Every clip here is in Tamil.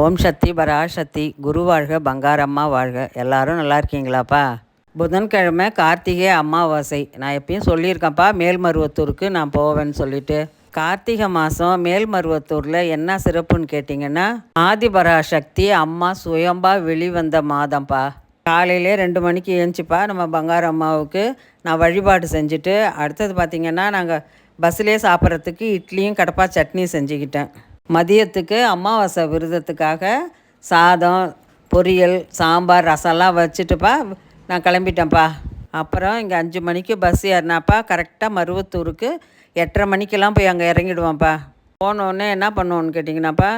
ஓம் சக்தி பராசக்தி குரு வாழ்க பங்காரம்மா வாழ்க. எல்லாரும் நல்லா இருக்கீங்களாப்பா? புதன்கிழமை கார்த்திகை அமாவாசை. நான் எப்பயும் சொல்லியிருக்கேன்ப்பா மேல்மருவத்தூருக்கு நான் போவேன்னு சொல்லிட்டு. கார்த்திகை மாதம் மேல்மருவத்தூரில் என்ன சிறப்புன்னு கேட்டிங்கன்னா ஆதிபராசக்தி அம்மா சுயம்பா வெளிவந்த மாதம்ப்பா. காலையிலே ரெண்டு மணிக்கு ஏஞ்சிப்பா நம்ம பங்கார அம்மாவுக்கு. நான் வழிபாடு செஞ்சுட்டு அடுத்தது பார்த்திங்கன்னா நாங்கள் பஸ்ஸிலே சாப்பிட்றதுக்கு இட்லியும் கடப்பா சட்னி செஞ்சுக்கிட்டேன். மதியத்துக்கு அமாவாசை விரதத்துக்காக சாதம் பொரியல் சாம்பார் ரசம்லாம் வச்சுட்டுப்பா நான் கிளம்பிட்டேன்ப்பா. அப்புறம் இங்கே அஞ்சு மணிக்கு பஸ் ஏறினாப்பா கரெக்டாக மருவத்தூருக்கு எட்டரை மணிக்கெல்லாம் போய் அங்கே இறங்கிடுவோம்ப்பா. போனோடனே என்ன பண்ணுவோன்னு கேட்டிங்கன்னாப்பா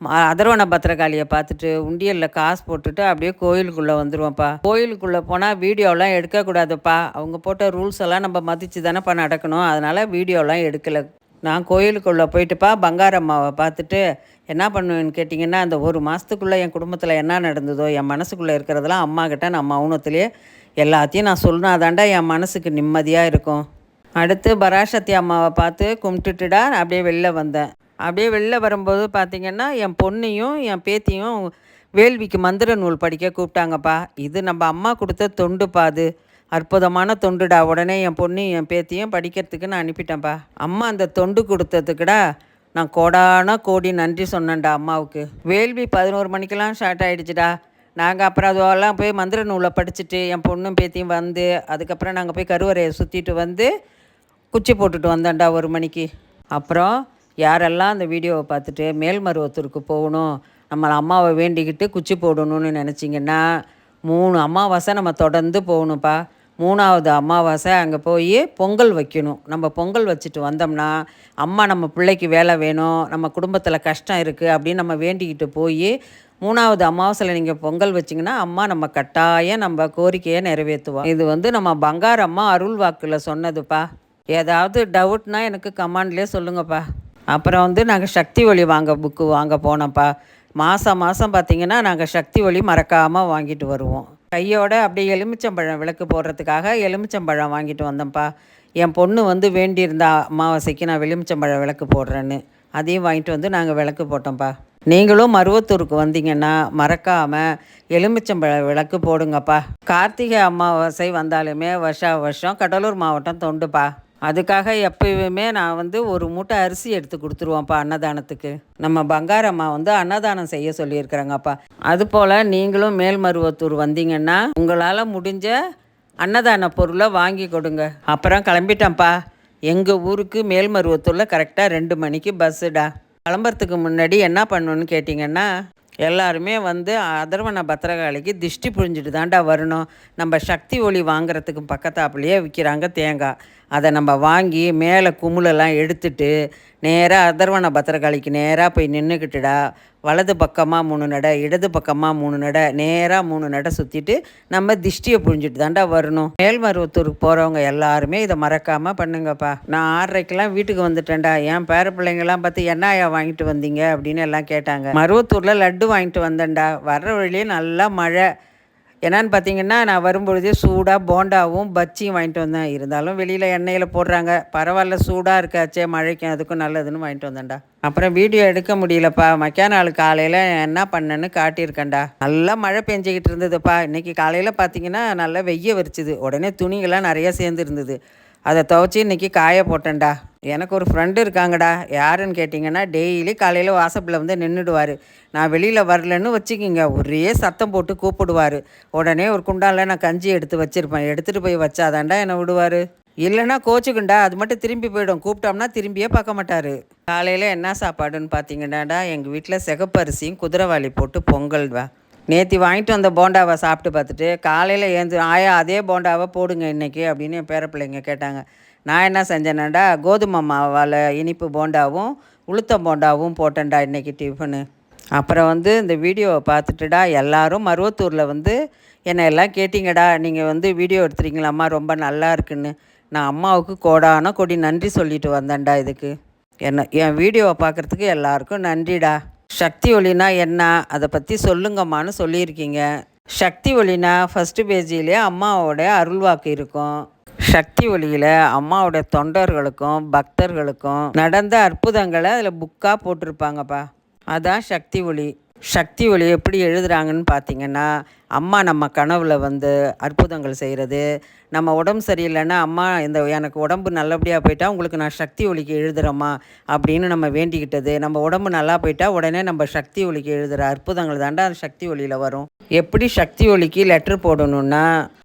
ம- அதர்வன பத்திரகாளியை பார்த்துட்டு உண்டியலில் காசு போட்டுட்டு அப்படியே கோயிலுக்குள்ளே வந்துடுவோம்ப்பா கோயிலுக்குள்ளே போனால் வீடியோலாம் எடுக்கக்கூடாதுப்பா. அவங்க போட்ட ரூல்ஸ் எல்லாம் நம்ம மதித்து தானேப்பா நடக்கணும். அதனால் வீடியோலாம் எடுக்கலை. நான் கோயிலுக்குள்ளே போயிட்டுப்பா பங்காரம்மாவை பார்த்துட்டு என்ன பண்ணுவேன்னு கேட்டிங்கன்னா அந்த ஒரு மாதத்துக்குள்ளே என் குடும்பத்தில் என்ன நடந்ததோ என் மனசுக்குள்ளே இருக்கிறதெல்லாம் அம்மா கிட்ட நான் மௌனத்திலே எல்லாத்தையும் நான் சொன்னாதாண்டா என் மனசுக்கு நிம்மதியாக இருக்கும். அடுத்து பராசக்தி அம்மாவை பார்த்து கும்பிட்டுட்டுடா அப்படியே வெளில வந்தேன். அப்படியே வெளில வரும்போது பார்த்திங்கன்னா என் பொண்ணையும் என் பேத்தியும் வேள்விக்கு மந்திர நூல் படிக்க கூப்பிட்டாங்கப்பா. இது நம்ம அம்மா கொடுத்த தொண்டுப்பா அது. அற்புதமான தொண்டுடா. உடனே என் பொண்ணு என் பேத்தியும் படிக்கிறதுக்கு நான் அனுப்பிட்டேன்ப்பா அம்மா அந்த தொண்டு கொடுத்ததுக்குடா நான் கோடான கோடி நன்றி சொன்னேன்டா அம்மாவுக்கு. வேள்வி பதினோரு மணிக்கெல்லாம் ஸ்டார்ட் ஆகிடுச்சுடா நாங்கள் அப்புறம் அதெல்லாம் போய் மந்திர நூலை படிச்சுட்டு என் பொண்ணும் பேத்தியும் வந்து அதுக்கப்புறம் நாங்கள் போய் கருவறையை சுற்றிட்டு வந்து குச்சி போட்டுட்டு வந்தேன்டா ஒரு மணிக்கு. அப்புறம் யாரெல்லாம் அந்த வீடியோவை பார்த்துட்டு மேல்மருவத்தூருக்கு போகணும் நம்ம அம்மாவை வேண்டிக்கிட்டு குச்சி போடணும்னு நினச்சிங்கன்னா மூணு அமாவாசை நம்ம தொடர்ந்து போகணும்ப்பா. மூணாவது அமாவாசை அங்கே போய் பொங்கல் வைக்கணும். நம்ம பொங்கல் வச்சுட்டு வந்தோம்னா அம்மா நம்ம பிள்ளைக்கு வேலை வேணும் நம்ம குடும்பத்தில் கஷ்டம் இருக்குது அப்படின்னு நம்ம வேண்டிக்கிட்டு போய் மூணாவது அமாவாசையில் நீங்கள் பொங்கல் வச்சிங்கன்னா அம்மா நம்ம கட்டாயம் நம்ம கோரிக்கையை நிறைவேற்றுவோம் இது வந்து நம்ம பங்கார அம்மா அருள் வாக்கில் சொன்னதுப்பா. ஏதாவது டவுட்னா எனக்கு கமாண்ட்லேயே சொல்லுங்கப்பா. அப்புறம் வந்து நாங்கள் சக்தி ஒளி வாங்க புக்கு வாங்க போனோம்ப்பா. மாதம் மாதம் பார்த்திங்கன்னா நாங்கள் சக்தி ஒளி மறக்காமல் வாங்கிட்டு வருவோம். கையோட அப்படியே எலுமிச்சம்பழம் விளக்கு போடுறதுக்காக எலுமிச்சம்பழம் வாங்கிட்டு வந்தோம்ப்பா என் பொண்ணு வந்து வேண்டியிருந்தா அமாவாசைக்கு நான் எலுமிச்சம்பழம் விளக்கு போடுறேன்னு. அதையும் வாங்கிட்டு வந்து நாங்கள் விளக்கு போட்டோம்ப்பா. நீங்களும் மருவத்தூருக்கு வந்தீங்கன்னா மறக்காமல் எலுமிச்சம்பழ விளக்கு போடுங்கப்பா. கார்த்திகை அமாவாசை வந்தாலுமே வருஷா வருஷம் கடலூர் மாவட்டம் தொண்டுப்பா. அதுக்காக எப்பயுமே நான் வந்து ஒரு மூட்டை அரிசி எடுத்து கொடுத்துருவோம்ப்பா அன்னதானத்துக்கு. நம்ம பங்காரம்மா வந்து அன்னதானம் செய்ய சொல்லியிருக்கிறாங்கப்பா. அதுபோல் நீங்களும் மேல்மருவத்தூர் வந்தீங்கன்னா உங்களால் முடிஞ்ச அன்னதான பொருளை வாங்கி கொடுங்க. அப்புறம் கிளம்பிட்டேன்ப்பா. எங்கள் ஊருக்கு மேல்மருவத்தூரில் கரெக்டாக ரெண்டு மணிக்கு பஸ்ஸுடா. கிளம்புறதுக்கு முன்னாடி என்ன பண்ணணும்னு கேட்டிங்கன்னா எல்லாருமே வந்து அதர்வன பத்திரகாளிக்கு திஷ்டி புழிஞ்சிட்டு தாண்டா வரணும். நம்ம சக்தி ஒளி வாங்குறதுக்கு பக்கத்தாப்புலேயே விற்கிறாங்க தேங்காய். அதை நம்ம வாங்கி மேலே குமுளெல்லாம் எடுத்துட்டு நேராக அதர்வன பத்திரகாளிக்கு நேராக போய் நின்றுக்கிட்டுடா வலது பக்கமாக மூணு நடை இடது பக்கமாக மூணு நடை நேராக மூணு நடை சுற்றிட்டு நம்ம திஷ்டியை புழிஞ்சிட்டு தாண்டா வரணும். மேல்மருவத்தூருக்கு போகிறவங்க எல்லாருமே இதை மறக்காமல் பண்ணுங்கப்பா. நான் ஆறரைக்கெல்லாம் வீட்டுக்கு வந்துட்டேன்டா. என் பேர பிள்ளைங்கள்லாம் பார்த்து என்னாயா வாங்கிட்டு வந்தீங்க? அப்படின்னு எல்லாம் கேட்டாங்க. மருவத்தூரில் லட்டு வாங்கிட்டு வந்தேன்டா. வர்ற வழியே நல்லா மழை. என்னன்னு பார்த்தீங்கன்னா நான் வரும்பொழுதே சூடாக போண்டாவும் பச்சியும் வாங்கிட்டு வந்தேன். இருந்தாலும் வெளியில் எண்ணெயில் போடுறாங்க. பரவாயில்ல சூடாக இருக்காச்சே மழைக்கும் அதுக்கும் நல்லதுன்னு வாங்கிட்டு வந்தேன்டா. அப்புறம் வீடியோ எடுக்க முடியலப்பா. மக்கா நாள் காலையில் என்ன பண்ணேன்னு காட்டியிருக்கேன்டா. நல்லா மழை பெஞ்சிக்கிட்டு இருந்ததுப்பா. இன்றைக்கி காலையில் பார்த்தீங்கன்னா நல்லா வெய்ய வரிச்சுது. உடனே துணிகள்லாம் நிறைய சேர்ந்துருந்தது அதை துவச்சி இன்றைக்கி காய போட்டேன்டா. எனக்கு ஒரு ஃப்ரெண்டு இருக்காங்கடா. யாருன்னு கேட்டிங்கன்னா டெய்லி காலையில் வாசப்பில் வந்து நின்றுடுவார் நான் வெளியில் வரலன்னு வச்சுக்கிங்க. ஒரே சத்தம் போட்டு கூப்பிடுவார். உடனே ஒரு குண்டானில் நான் கஞ்சி எடுத்து வச்சுருப்பேன். எடுத்துகிட்டு போய் வச்சாதாண்டா என்னை விடுவார். இல்லைன்னா கோச்சுக்குண்டா. அது மட்டும் திரும்பி போயிடும். கூப்பிட்டோம்னா திரும்பியே பார்க்க மாட்டார். காலையில் என்ன சாப்பாடுன்னு பார்த்தீங்கன்னாடா எங்கள் வீட்டில் சிகப்பரிசியும் குதிரைவாளி போட்டு பொங்கல் வா நேற்று வாங்கிட்டு வந்த போண்டாவை சாப்பிட்டு பார்த்துட்டு காலையில் ஏந்து ஆயா அதே போண்டாவை போடுங்க இன்றைக்கி அப்படின்னு என் பேர பிள்ளைங்க கேட்டாங்க. நான் என்ன செஞ்சேனேடா கோதுமை மாவால் இனிப்பு போண்டாவும் உளுத்தம் போண்டாவும் போட்டேன்டா இன்றைக்கி டிஃபனு அப்புறம் வந்து இந்த வீடியோவை பார்த்துட்டுடா எல்லாரும் மருவத்தூரில் வந்து என்னை எல்லாம் கேட்டிங்கடா நீங்கள் வந்து வீடியோ எடுத்துறீங்களாம்மா ரொம்ப நல்லா இருக்குன்னு. நான் அம்மாவுக்கு கோடான கொடி நன்றி சொல்லிட்டு வந்தேன்டா இதுக்கு. என்ன என் வீடியோவை பார்க்குறதுக்கு எல்லாருக்கும் நன்றிடா. சக்தி ஒளினா என்ன? அதை பற்றி சொல்லுங்கம்மான்னு சொல்லியிருக்கீங்க. சக்தி ஒளினா ஃபஸ்ட்டு பேஜிலே அம்மாவோட அருள்வாக்கு இருக்கும். சக்தி ஒளியில் அம்மாவோட தொண்டர்களுக்கும் பக்தர்களுக்கும் நடந்த அற்புதங்களை அதில் புக்காக போட்டிருப்பாங்கப்பா. அதான் சக்தி ஒளி. சக்தி ஒளி எப்படி எழுதுகிறாங்கன்னு பார்த்தீங்கன்னா அம்மா நம்ம கனவுல வந்து அற்புதங்கள் செய்கிறது நம்ம உடம்பு சரியில்லைன்னா அம்மா இந்த எனக்கு உடம்பு நல்லபடியாக போயிட்டா உங்களுக்கு நான் சக்தி ஒளிக்கு எழுதுகிறேம்மா அப்படின்னு நம்ம வேண்டிக்கிட்டது. நம்ம உடம்பு நல்லா போயிட்டா உடனே நம்ம சக்தி ஒளிக்கு எழுதுகிற அற்புதங்கள் தாண்டா அந்த சக்தி ஒளியில் வரும். எப்படி சக்தி ஒளிக்கு லெட்ரு போடணும்னா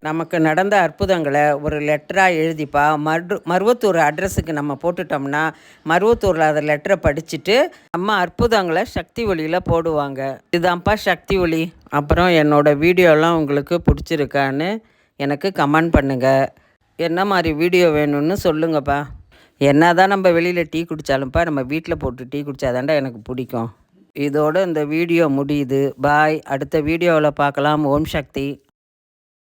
நமக்கு நடந்த அற்புதங்களை ஒரு லெட்டராக எழுதிப்பா. மரு மருவத்தூர் அட்ரஸுக்கு நம்ம போட்டுட்டோம்னா மருவத்தூரில் அதை லெட்டரை படிச்சுட்டு நம்ம அற்புதங்களை சக்தி ஒளியில் போடுவாங்க. இதுதான்ப்பா சக்தி ஒளி. அப்புறம் என்னோடய வீடியோலாம் உங்களுக்கு பிடிச்சிருக்கான்னு எனக்கு கமெண்ட் பண்ணுங்கள் என்ன மாதிரி வீடியோ வேணும்னு சொல்லுங்கப்பா. என்ன தான் நம்ம வெளியில் டீ குடித்தாலும்ப்பா நம்ம வீட்டில் போட்டு டீ குடித்தாதாண்டா எனக்கு பிடிக்கும். இதோட இந்த வீடியோ முடியுது. பாய். அடுத்த வீடியோவில் பார்க்கலாம். ஓம் சக்தி.